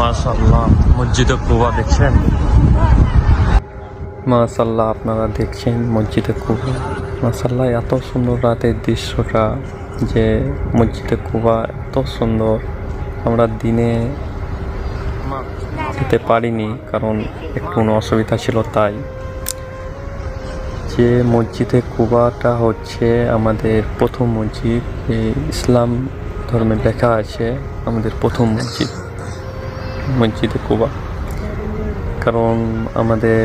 মাশাল্লাহ দেখছেন? মাশাল্লাহ আপনারা দেখছেন মসজিদে কুবা। মাশাল্লাহ এত সুন্দর রাতের দৃশ্যটা যে মসজিদে কুবা এত সুন্দর। আমরা দিনে যেতে পারিনি, কারণ একটু অসুবিধা ছিল তাই। যে মসজিদে কুবাটা হচ্ছে আমাদের প্রথম মসজিদ ইসলাম ধর্মে লেখা আছে আমাদের প্রথম মসজিদ মসজিদে কুবা। কারণ আমাদের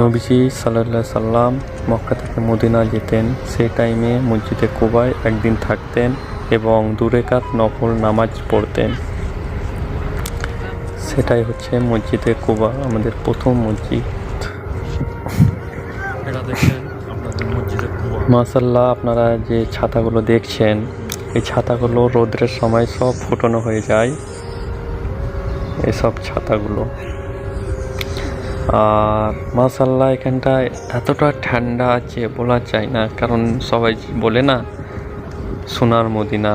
নবীজি সাল্লাহ সাল্লাম মক্কা থেকে মদিনা যেতেন সেই টাইমে মসজিদে কুবায় একদিন থাকতেন এবং দূরেকাত নফল নামাজ পড়তেন। সেটাই হচ্ছে মসজিদে কুবা আমাদের প্রথম মসজিদ। মাসাল্লাহ আপনারা যে ছাতাগুলো দেখছেন এই ছাতাগুলো রোদ্রের সময় সব ফুটানো হয়ে যায়। এসব ছাতাগুলো। আর মাসাল্লাহ এখানটায় এতটা ঠান্ডা আছে বলা যায় না, কারণ সবাই বলে না, সোনার মদিনা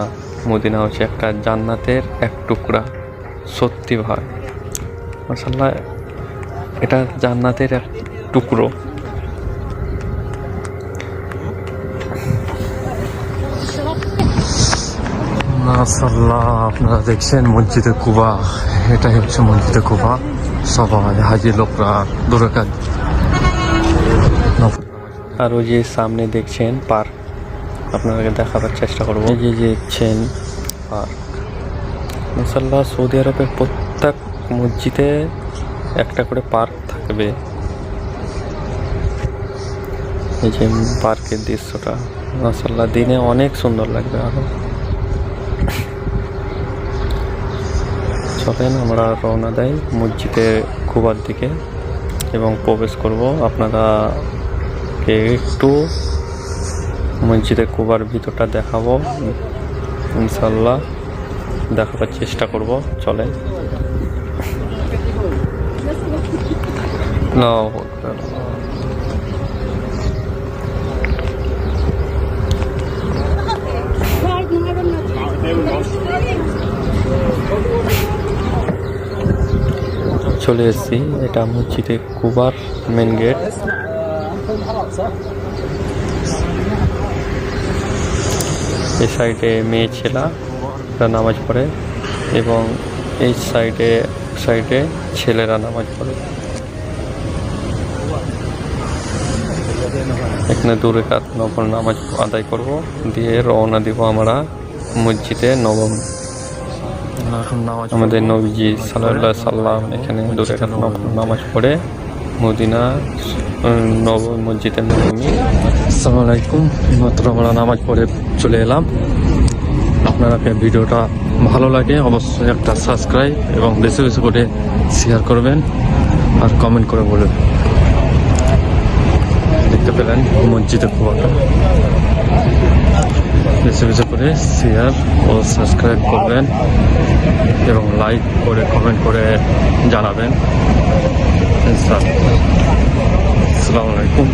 মদিনা হচ্ছে একটা জান্নাতের এক টুকরা। সত্যি ভাই মাসাল্লাহ এটা জান্নাতের এক টুকরো। আপনারা দেখছেন মসজিদে কুবা। এটাই হচ্ছে মসজিদে কুবা। সবাই হাজি লোকরা দূরে কাজ আর ওই যে সামনে দেখছেন পার্ক। আপনাদেরকে দেখাবার চেষ্টা করব। যে দেখছেন পার্ক। মাসাল্লাহ সৌদি আরবের প্রত্যেক মসজিদে একটা করে পার্ক থাকবে। এই যে পার্কের দৃশ্যটা। মাসাল্লাহ দিনে অনেক সুন্দর লাগবে আরও। চলেন আমরা রওনা দেয় মসজিদে কুবার দিকে এবং প্রবেশ করব। আপনারা একটু মসজিদে কুবার ভিতরটা দেখাবো। ইনশাল্লাহ দেখাবার চেষ্টা করব। চলে আল্লাহু চলে এসেছি। এটা মসজিদে কুবার মেন গেট। এই সাইডে মেয়ে ছেলা নামাজ পড়ে এবং এই সাইডে সাইডে ছেলেরা নামাজ পড়ে। এখানে দূরে কাত নফল নামাজ আদায় করব, দিয়ে রওনা দিব আমরা মসজিদে নবম আমাদের নবীজি সাল্লাহ সাল্লাম এখানে দূরে নামাজ পড়ে মদিনা নব মসজিদে নবমী। আসসালামু মাত্র আমরা নামাজ পড়ে চলে এলাম। আপনারাকে ভিডিওটা ভালো লাগে অবশ্যই একটা সাবস্ক্রাইব এবং বেশি বেশি করে শেয়ার করবেন আর কমেন্ট করে বলবেন। দেখতে পেলেন মসজিদে কুয়াটা বেশি করে শেয়ার ও সাবস্ক্রাইব করবেন এবং লাইক করে কমেন্ট করে জানাবেন। আসসালামু আলাইকুম